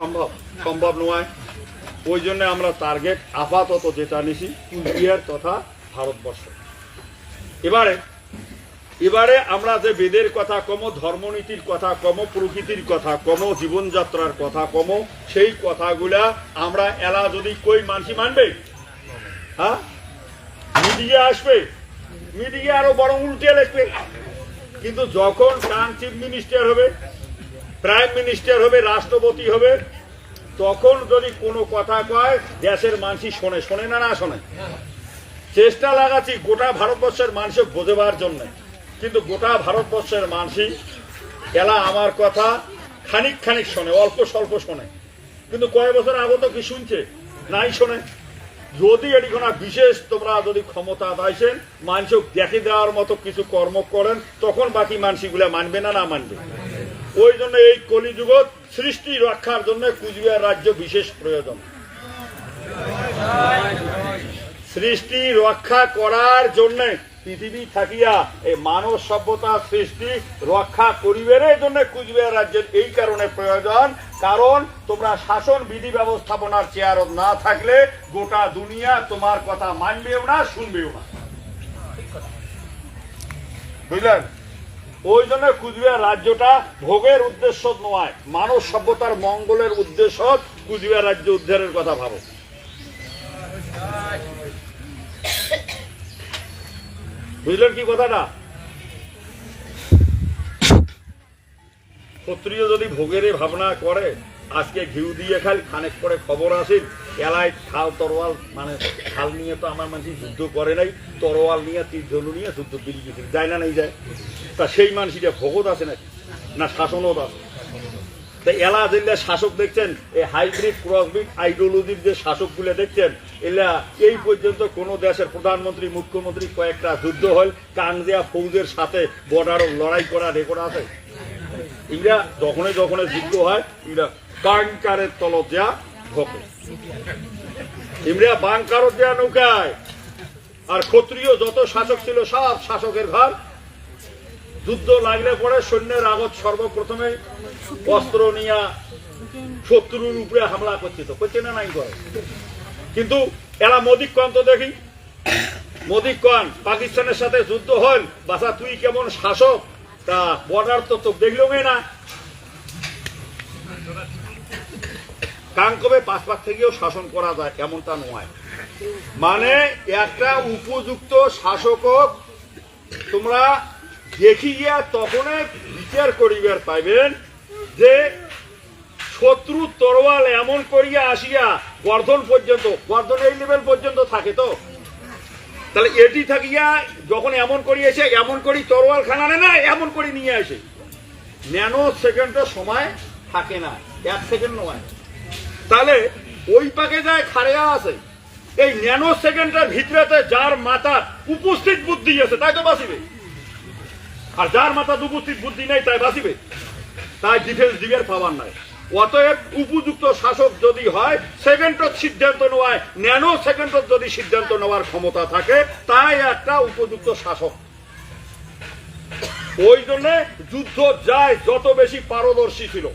সম্ভব? সম্ভব নয়। ওই জন্য আমরা টার্গেট আপাতত যেটা নিছি কুচবিহার তথা ভারতবর্ষ। এবারে এবারে আমরা যে বেদের কথা কম, ধর্মনীতির কথা কম, প্রকৃতির কথা কম, জীবনযাত্রার কথা কম, সেই কথাগুলা আমরা এলা যদি কই মানসি মানবে? হ্যাঁ? মিডিয়া আসবে। মিডিয়া আরও বড় উল্টে লিখবে। কিন্তু যখন কান চিফ মিনিস্টার হবে প্রাইম মিনিস্টার হবে, রাষ্ট্রপতি হবে, তখন যদি কোনো কথা কয়, দেশের মানুষই শোনে শোনে না না শোনে। চেষ্টা লাগাচ্ছি গোটা ভারতবর্ষের মানুষকে বোঝাবার জন্য। কিন্তু গোটা ভারতবর্ষের মানুষই এলা আমার কথা, খানিক খানিক শোনে, অল্প স্বল্প শোনে। কিন্তু কয়েক বছর আগত কি শুনছে? নাই শোনে। যদি এটি কোনো বিশেষ তোমরা যদি ক্ষমতা পাইছেন মানুষক দেখে দেওয়ার মতো কিছু কর্ম করেন, তখন বাকি মানসিগুলা মানবে না না মানবে? ওই জন্য এই কলিযুগত সৃষ্টি রক্ষার জন্য কুচবিহার রাজ্য বিশেষ প্রয়োজন। সৃষ্টি রক্ষা করার জন্য পৃথিবী থাকিয়া এই মানব সভ্যতা সৃষ্টি রক্ষা করিবের জন্য কুচবিহার রাজ্যের এই কারণে প্রয়োজন। কারণ তোমরা শাসন বিধি ব্যবস্থাপনার চেয়ারত না থাকলে গোটা দুনিয়া তোমার কথা মানবেও না, শুনবেও না। বুঝলেন? ওই জন্য কুচবিহার রাজ্যটা ভোগের উদ্দেশ্য নয়, মানব সভ্যতার মঙ্গলের উদ্দেশ্য কুচবিহার রাজ্য উদ্ধারের কথা ভাবো। বুঝলেন কি কথাটা? ক্ষত্রিয় যদি ভোগের ভাবনা করে আজকে ঘিউ দিয়ে খাল খানেক করে খবর আসেন এলায় খাল তরোয়াল মানে খাল নিয়ে তো আমার মানুষ যুদ্ধ করে নাই, তরোয়াল নিয়ে, তীর ধনু নিয়ে যুদ্ধ বিলি গেছে যায় না নাই যায়? তা সেই মানুষটা ভোগত আছে নাকি না শাসনত আছে? তা এলা যেগুলা শাসক দেখছেন, এই হাইব্রিড ক্রসবিট আইডিওলজির যে শাসকগুলো দেখছেন, এলা এই পর্যন্ত কোনো দেশের প্রধানমন্ত্রী, মুখ্যমন্ত্রী কয়েকটা যুদ্ধ হল কাংজিয়া ফৌজের সাথে বর্ডারও লড়াই করা রেকর্ড আছে? ইংরা যখনই যখনই যুদ্ধ হয় ইংরা বাংকারের তলত যা ঢোকে। ইমরা বাংকারত যা নৌকায়। আর ক্ষত্রিয় যত শাসক ছিল সব শাসকের ঘর। যুদ্ধ লাগলে পরে সৈন্যের আগত সর্বপ্রথমে অস্ত্র নিয়ে শত্রুর উপরে হামলা করছে করছে না নাই করে। কিন্তু এরা মোদিক কন তো দেখি। মোদিক কন পাকিস্তানের সাথে যুদ্ধ হল বাসা তুই কেমন শাসক? তা বর্ডার তো তো দেখল না। কাঙ্কবে পাঁচ পাক থেকেও শাসন করা যায়, এমনটা নয়। মানে একটা উপযুক্ত শাসক তোমরা দেখি গিয়া তখন বিচার করিবার পাইবেন যে শত্রু তরোয়াল এমন করিয়া আসিয়া গর্ধন পর্যন্ত গর্ধন এই লেভেল পর্যন্ত থাকে তো? তাহলে এটি থাকিয়া যখন এমন করি এসে, এমন করি তরোয়াল খানানে না, এমন করে নিয়ে আসে। ন্যানো সেকেন্ডের সময় থাকে না। এক সেকেন্ড নয় তাহলে ওই পাকে যায় খারেয়া আছে। এই ন্যানো সেকেন্ডের ভিতরেতে যার মাথা উপস্থিত বুদ্ধি আছে, তাই তো বাঁচিবে? আর যার মাথা উপস্থিত বুদ্ধি নেই, তাই বাঁচিবে? তাই ডিফেন্স দিবের পাওয়ার নাই। অতএব উপযুক্ত শাসক যদি হয় সেকেন্ডত সিদ্ধান্ত নেওয়ায়, ন্যানো সেকেন্ডত যদি সিদ্ধান্ত নেওয়ার ক্ষমতা থাকে, তাই একটা উপযুক্ত শাসক। ওই জন্য যুদ্ধ যায় যত বেশি পারদর্শী ছিল।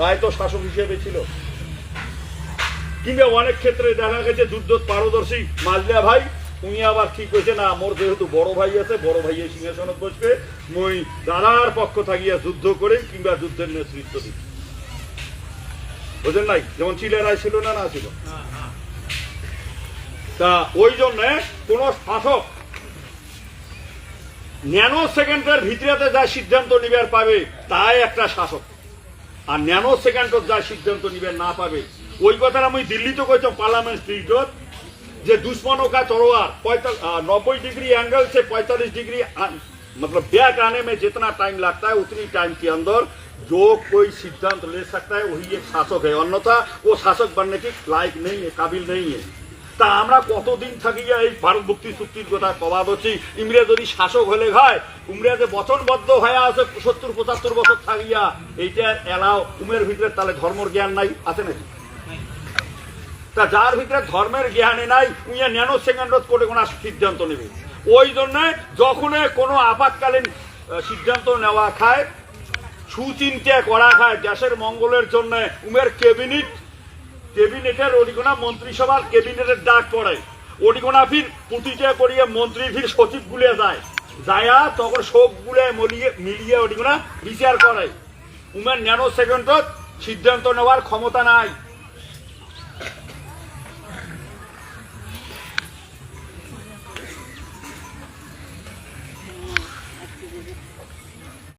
তাই তো শাসক হিসেবে ছিল। কিংবা অনেক ক্ষেত্রে দেখা গেছে যুদ্ধ পারদর্শী। মালদিয়া ভাই, উনি আবার ঠিক হয়েছে না মোর যেহেতু বড় ভাই আছে, বড় ভাইয়ের সিংহাসনত বসবে, মই দাদার পক্ষ থাকিয়া যুদ্ধ করে কিংবা যুদ্ধের নেতৃত্ব দিই। বুঝলেন নাই? যেমন চিলেরাই ছিল না না ছিল। তা ওই জন্য কোন শাসক ন্যানো সেকেন্ডের ভিতরেতে যা সিদ্ধান্ত নিবার পাবে, তাই একটা শাসক। আর ন্যানো সেকেন্ডত যা সিদ্ধান্ত নিবে না পাবে ওই কথাটা আমি দিল্লিতে কইতাম পার্লামেন্ট স্ট্রিটত যে दुश्मनों का तलवार नब्बे डिग्री एंगल से पैंतालीस डिग्री आ- मतलब बैक आने में जितना टाइम लगता है उतनी टाइम के अंदर जो कोई सिद्धांत ले सकता है वही एक शासक है अन्यथा वो शासक बनने की लायक नहीं है काबिल नहीं है তা আমরা কতদিন থাকিয়া এই ভারত মুক্তি চুক্তির কথা কবাদ হচ্ছি ইংরেজ যদি শাসক হলে হয় ইংরেজে বচনবদ্ধ হয়ে আছে সত্তর, পঁচাত্তর বছর থাকিয়া এইটা এলাও উমের ভিতরে তাহলে ধর্মর জ্ঞান নাই, আছে নাকি? তা যার ভিতরে ধর্মের জ্ঞানে নাই, উইয়া ন্যানো সেকেন্ড করে কোনো সিদ্ধান্ত নেবে। ওই জন্য যখন কোনো আপাতকালীন সিদ্ধান্ত নেওয়া খায়, সুচিন্তা করা খায়, দেশের মঙ্গলের জন্য উমের ক্যাবিনেট কেবিনেটের অরিগোনা মন্ত্রিসভার কেবিনেটের ডাক পড়ে। অরিগোনা ফির প্রতিটা করিয়ে মন্ত্রী ফির সচিব গুলে যায়। যায়া তখন শোক গুলে মিলিয়ে মিলিয়ে অরিগোনা বিচার করে। উমেন ন্যানো সেকেন্ডত সিদ্ধান্ত নেওয়ার ক্ষমতা নাই।